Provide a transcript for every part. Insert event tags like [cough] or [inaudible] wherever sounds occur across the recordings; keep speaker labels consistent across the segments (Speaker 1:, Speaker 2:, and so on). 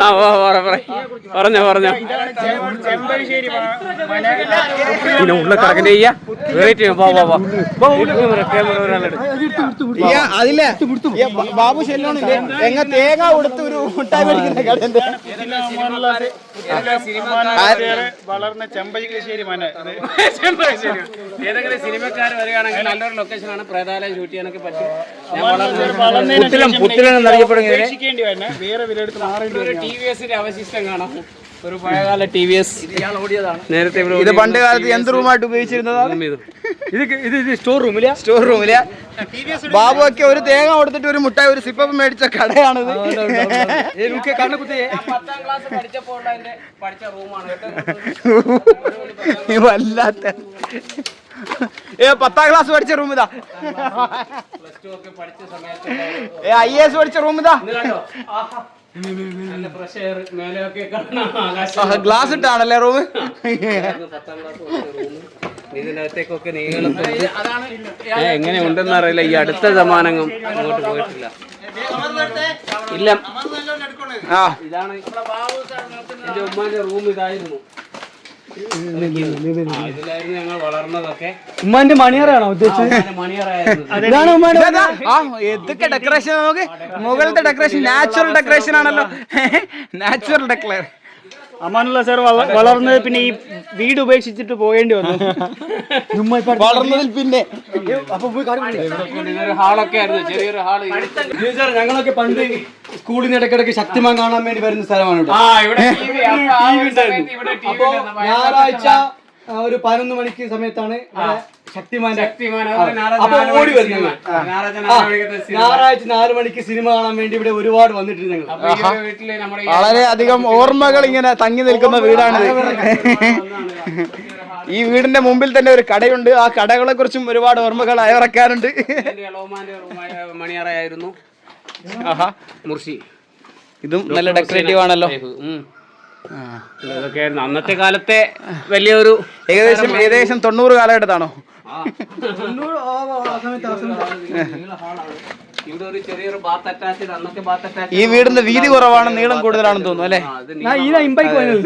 Speaker 1: ആ. പറഞ്ഞോ പറഞ്ഞോ.
Speaker 2: ചെമ്പശ്ശേരി
Speaker 1: പിന്നെ ഉള്ള കറക്റ്റ് ചെയ്യാ. വെയിറ്റ് ചെയ്യാം വാ വാ. വാ ക്യാമറ ക്യാമറ ഒരാളെടുത്ത്
Speaker 3: ഈ അതില്ലേ? ബാബു ശല്യാണ് എങ്ങ തേങ്ങ കൊടുത്ത് ഒരു മുട്ടായി മേടിക്കുന്ന കടയുണ്ട്
Speaker 2: വളർന്ന ചെമ്പശ്ശേരി മന
Speaker 1: ഏതെങ്കിലും സിനിമക്കാർ വരികയാണെങ്കിൽ നല്ലൊരു ലൊക്കേഷനാണ് പ്രേതാലയം ഷൂട്ട് ചെയ്യാനൊക്കെ പറ്റും.
Speaker 3: പുത്തിലം പുത്തിലം എന്നറിയപ്പെടുന്നത്
Speaker 2: ഉപേക്ഷിക്കേണ്ടി വന്നെ വേറെ വിലെടുത്ത് മാറേണ്ടി
Speaker 1: ഒരു ടി വി എസിന്റെ അവശിഷ്ടം കാണാം. ഒരു പഴയകാല ടി വി എസ്. നേരത്തെ
Speaker 3: ഇത് പണ്ട് കാലത്ത് എന്ത് റൂമായിട്ട് ഉപയോഗിച്ചിരുന്നതാണ്?
Speaker 1: room
Speaker 3: ഇത്. ഇത് സ്റ്റോർ റൂമില്ല സ്റ്റോർ റൂമില്ല ബാബു ഒക്കെ ഒരു തേങ്ങ കൊടുത്തിട്ട് ഒരു മുട്ടായി ഒരു സിപ്പപ്പ് മേടിച്ച കടയാണിത്. [laughs] വല്ലാത്ത ഏ പത്താം ക്ലാസ് പഠിച്ച റൂം ഇതാ. ഏ ഐ എസ് പഠിച്ച റൂം ഇതാ. ഗ്ലാസ് ഇട്ടാണല്ലേ റൂം
Speaker 1: പത്താം ക്ലാസ് റൂം ഇതിന്റെ അകത്തേക്കൊക്കെ നീളത്തിൽ എങ്ങനെ ഉണ്ടെന്ന് അറിയില്ല. ഈ അടുത്ത സമാനങ്ങൾ അങ്ങോട്ട് പോയിട്ടില്ല. ഇല്ല.
Speaker 3: ആ.
Speaker 1: ഇതാണ് എന്റെ ഉമ്മാന്റെ റൂം ഇതായിരുന്നു. ആ, ഇതിലായിരുന്നു ഞങ്ങൾ വളർന്നതൊക്കെ.
Speaker 4: ഉമ്മാന്റെ മണിയറാണോ ഉദ്ദേശിച്ചത്? ഇതാണ് ഉമ്മാന്റെ
Speaker 3: ആ എന്തൊക്കെ ഡെക്കറേഷൻ നമുക്ക് മുകളിലത്തെ ഡെക്കറേഷൻ നാച്ചുറൽ ഡെക്കറേഷൻ ആണല്ലോ. [laughs] നാച്ചുറൽ ഡെക്കറേഷൻ
Speaker 2: അമാനുള്ള സാർ വളർന്നത് പിന്നെ ഈ വീട് ഉപേക്ഷിച്ചിട്ട് പോകേണ്ടി വന്നു.
Speaker 3: വളർന്നതിൽ പിന്നെ.
Speaker 4: അപ്പൊ പോയി കാര്യം പറയ്.
Speaker 1: ഹാളൊക്കെ ആയിരുന്നു. ചെറിയൊരു ഹാൾ
Speaker 4: ഇത് സാർ ഞങ്ങളൊക്കെ പണ്ട് സ്കൂളിൽ നിന്ന് ഇടയ്ക്കിടയ്ക്ക് ശക്തിമാൻ കാണാൻ വേണ്ടി വരുന്ന സ്ഥലമാണ് ഞായറാഴ്ച ഒരു പതിനൊന്ന് മണിക്ക് സമയത്താണ് ഇവിടെ ശക്തിമാന്റെ
Speaker 1: ഞായറാഴ്ച
Speaker 4: അപ്പൊ
Speaker 1: നാല്
Speaker 4: ഓടി
Speaker 1: മണിക്ക്
Speaker 4: വരുന്നത്.
Speaker 1: സിനിമ. ഞായറാഴ്ച നാല്
Speaker 4: മണിക്ക് കാണാൻ വേണ്ടി ഇവിടെ ഒരുപാട് വന്നിട്ടുണ്ട് ഞങ്ങൾ
Speaker 3: വളരെ അധികം ഓർമ്മകൾ ഇങ്ങനെ തങ്ങി നിൽക്കുന്ന വീടാണിത്. ഈ വീടിന്റെ മുമ്പിൽ തന്നെ ഒരു കടയുണ്ട്. ആ കടകളെ കുറിച്ചും ഒരുപാട് ഓർമ്മകൾ അയറക്കാനുണ്ട്
Speaker 1: എന്റെ മണിയറയായിരുന്നു.
Speaker 3: ആഹാ.
Speaker 1: മുർഷി.
Speaker 3: ഇതും നല്ല ഡെക്കറേറ്റീവ് ആണല്ലോ.
Speaker 1: ഇതൊക്കെയായിരുന്നു. അന്നത്തെ കാലത്തെ വലിയൊരു
Speaker 3: ഏകദേശം ഏകദേശം തൊണ്ണൂറ് കാലഘട്ടത്താണോ? ഈ വീടിന്റെ വീതി കുറവാണ് നീളം കൂടുതലാണെന്ന് തോന്നുന്നു അല്ലേ?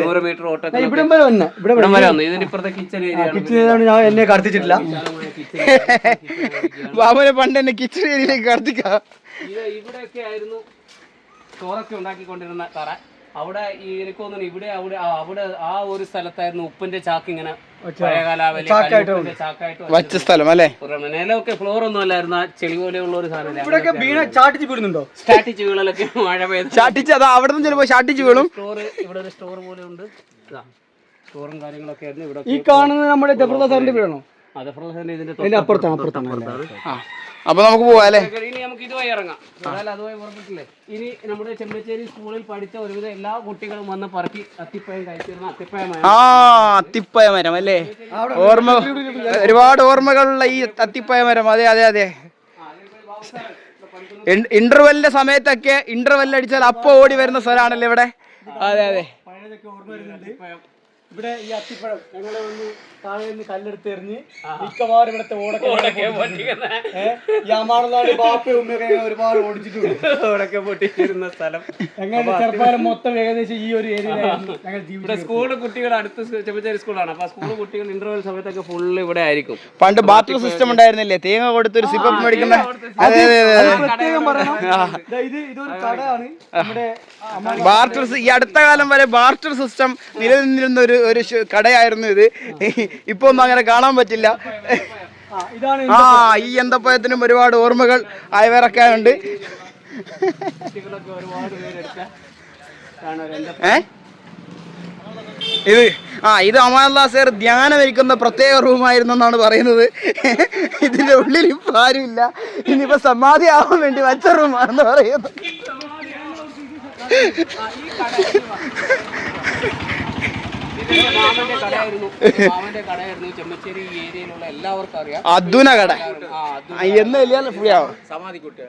Speaker 1: നൂറ് മീറ്റർ ഓട്ടത്തിൽ
Speaker 4: ഇവിടെ വരെ വന്നെ ഇവിടെ
Speaker 1: ഇവിടം വരെ വന്നു. ഇതിന്റെ ഇപ്പുറത്തെ കിച്ചൺ ഏരിയ
Speaker 4: കിച്ചൺ ഞാൻ എന്നെ കടത്തിച്ചിട്ടില്ല.
Speaker 3: ബാബുനെ പണ്ട് എന്നെ കിച്ചൺ ഏരിയയിലേക്ക് കടത്തിക്കാം.
Speaker 1: ഇവിടെയൊക്കെ ആയിരുന്നു ചോറൊക്കെ ഉണ്ടാക്കിക്കൊണ്ടിരുന്ന തറ. അവിടെ ഈ എനിക്ക് തോന്നുന്നു ഇവിടെ അവിടെ ആ, അവിടെ ആ ഒരു സ്ഥലത്തായിരുന്നു ഉപ്പിന്റെ ചാക്ക് ഇങ്ങനെ
Speaker 3: വച്ച സ്ഥലം അല്ലേ.
Speaker 1: നിലമൊക്കെ ഫ്ലോർ ഒന്നും അല്ലായിരുന്നു. ആ ചെളി പോലെയുള്ള ഒരു സാധനം
Speaker 4: ഇവിടെയൊക്കെ വീണ ചാട്ടിച്ച് വീഴുന്നുണ്ടോ?
Speaker 1: സ്റ്റാറ്റിച്ച് വീളലൊക്കെ മഴ പെയ്ത്.
Speaker 3: ചാട്ടിച്ച് അതാ അവിടെ നിന്ന് ചിലപ്പോ ചാട്ടിച്ച് വീണും.
Speaker 1: സ്റ്റോർ ഇവിടെ ഒരു സ്റ്റോർ പോലെ ഉണ്ട്. സ്റ്റോറും കാര്യങ്ങളൊക്കെ ആയിരുന്നു. ഇവിടെ
Speaker 4: ഈ കാണുന്നത് നമ്മുടെ ജബർദ സാറിന്റെ വീടാണോ?
Speaker 1: അതെ ഇതിന്റെ
Speaker 4: അപ്പുറത്താണ് അപ്പുറത്താണ്.
Speaker 3: ആ. അപ്പൊ നമുക്ക് പോവാല്ലേ
Speaker 1: ഇനി നമുക്ക് ഇതുമായി ഇറങ്ങാം. അതുമായി പുറപ്പെട്ടില്ലേ ഇനി നമ്മുടെ ചെമ്പച്ചേരി സ്കൂളിൽ പഠിച്ച ഒരുവിധം എല്ലാ കുട്ടികളും വന്ന് പറക്കി അത്തിപ്പഴം കഴിച്ചിരുന്ന അത്തിപ്പയം
Speaker 3: ആ അത്തിപ്പയ മരം അല്ലേ? ഓർമ്മ ഒരുപാട് ഓർമ്മകളുള്ള ഈ അത്തിപ്പയ മരം. അതെ അതെ അതെ. ഇന്റർവെല്ലിന്റെ സമയത്തൊക്കെ ഇന്റർവെല്ല് അടിച്ചാൽ അപ്പൊ ഓടി വരുന്ന സ്ഥലമാണല്ലോ ഇവിടെ. അതെ അതെ.
Speaker 4: പഴയതൊക്കെ ഓർമ്മ വരുന്നുണ്ട്. ഇവിടെ ഈ അത്തിപ്പഴം ഞങ്ങളെ ഒന്ന് താഴെ നിന്ന് കല്ലെടുത്ത് എറിഞ്ഞ് മിക്കവാറും ഇവിടുത്തെ ഓടൊക്കെ ഈ ബാപ്പ ഉമ്മയൊക്കെ ഒരുപാട് ഓടിച്ചിട്ടുണ്ട്.
Speaker 1: ഓടൊക്കെ പൊട്ടിച്ചിരുന്ന സ്ഥലം.
Speaker 4: ഞങ്ങളുടെ ചെറുപ്പകാലം മൊത്തം ഏകദേശം ഈ ഒരു ഏരിയ
Speaker 1: സ്കൂൾ കുട്ടികൾ അടുത്ത ചെമ്പച്ചേരി സ്കൂളാണ്. അപ്പൊ സ്കൂൾ കുട്ടികൾ ഇന്റർവെൽ സമയത്തൊക്കെ ഫുള്ള് ഇവിടെ ആയിരിക്കും.
Speaker 3: പണ്ട് ബാത്റൂം സിസ്റ്റം ഉണ്ടായിരുന്നില്ലേ? തേങ്ങ കൊടുത്ത് ഒരു സിപ്പ് മേടിക്കുന്ന അതെ അതെ അതെ
Speaker 4: പറയണം. ദാ ഇത് ഇതൊരു കടയാണ്. നമ്മുടെ
Speaker 3: ബാർട്ടർ ഈ അടുത്ത കാലം വരെ ബാർട്ടർ സിസ്റ്റം നിലനിന്നിരുന്ന ഒരു ഒരു കടയായിരുന്നു ഇത്. ഇപ്പൊ ഒന്നും അങ്ങനെ കാണാൻ പറ്റില്ല.
Speaker 4: ആ,
Speaker 3: ഈ എന്തപ്പയത്തിനും ഒരുപാട് ഓർമ്മകൾ
Speaker 1: ആയവരൊക്കെ ഉണ്ട്.
Speaker 3: ഏ? ഇത് ആ ഇത് അമാനുള്ള സേർ ധ്യാനം ഇരിക്കുന്ന പ്രത്യേക റൂമായിരുന്നു എന്നാണ് പറയുന്നത്. ഇതിന്റെ ഉള്ളിൽ ഇപ്പൊ ആരുമില്ല. ഇനിയിപ്പോ സമാധി ആവാൻ വേണ്ടി വച്ച റൂമാണെന്ന് പറയുന്നു
Speaker 1: ഇത് മാമന്റെ കടയായിരുന്നു ഇത് കടയായിരുന്നു ചെമ്മച്ചേരി ഏരിയയിലുള്ള എല്ലാവർക്കും അറിയാം
Speaker 3: അദ്ദുന കട എന്ന് വലിയ ഫ്രീ ആവും.
Speaker 1: സമാധിക്കുട്ടി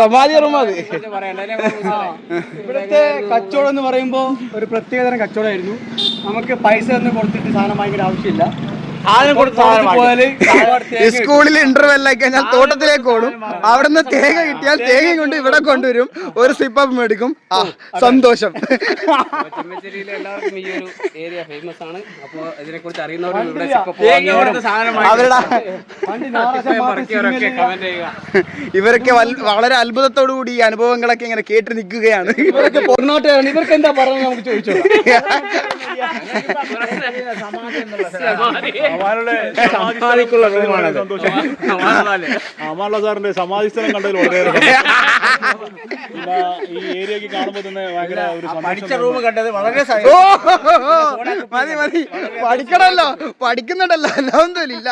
Speaker 3: സമാധി റൂം അത്.
Speaker 1: പറയണ്ടല്ലേ
Speaker 4: ഇവിടുത്തെ കച്ചവടം എന്ന് പറയുമ്പോൾ ഒരു പ്രത്യേകതരം കച്ചവടമായിരുന്നു. നമുക്ക് പൈസ ഒന്നും കൊടുത്തിട്ട് സാധനം വാങ്ങിക്കേണ്ട ആവശ്യമില്ല. സാധനം കൊടുത്ത് സാധനം
Speaker 3: സ്കൂളിൽ ഇന്റർവെൽ ആയി കഴിഞ്ഞാൽ തോട്ടത്തിലേക്ക് ഓടും. അവിടുന്ന് തേങ്ങ കിട്ടിയാൽ തേങ്ങ കൊണ്ട് ഇവിടെ കൊണ്ടുവരും. ഒരു സിപ്പപ്പ് മേടിക്കും. ആ സന്തോഷം.
Speaker 1: ചെമ്മശ്ശേരിയിലെ എല്ലാവർക്കും ഈ ഒരു ഏരിയ ഫേമസ് ആണ്. അപ്പൊ ഇതിനെ കുറിച്ച് അറിയുന്നവരും ഇവിടെ സിപ്പപ്പ് വാങ്ങിയവരും
Speaker 3: അവരുടെ
Speaker 1: സിപ്പയം പറക്കിയവരൊക്കെ കമന്റ് ചെയ്യുക.
Speaker 3: ഇവരൊക്കെ വളരെ അത്ഭുതത്തോടു കൂടി ഈ അനുഭവങ്ങളൊക്കെ ഇങ്ങനെ കേട്ട് നിൽക്കുകയാണ്
Speaker 4: ഇവരൊക്കെ പൊറോട്ടയാണ്. ഇവർക്ക് എന്താ പറയുന്നത് നമുക്ക് ചോദിച്ചോ [laughs]
Speaker 5: സമാധിക്കുള്ള റൂമാണ് സാറിന്റെ സമാധി സ്ഥലം കണ്ടതിൽ പിന്നെ ഈ കാണുമ്പോൾ തന്നെ ഒരു
Speaker 4: റൂം കണ്ടത് വളരെ
Speaker 3: മതി മതി. പഠിക്കണല്ലോ. പഠിക്കുന്നുണ്ടല്ലോ. അല്ല ഒന്നുമില്ല.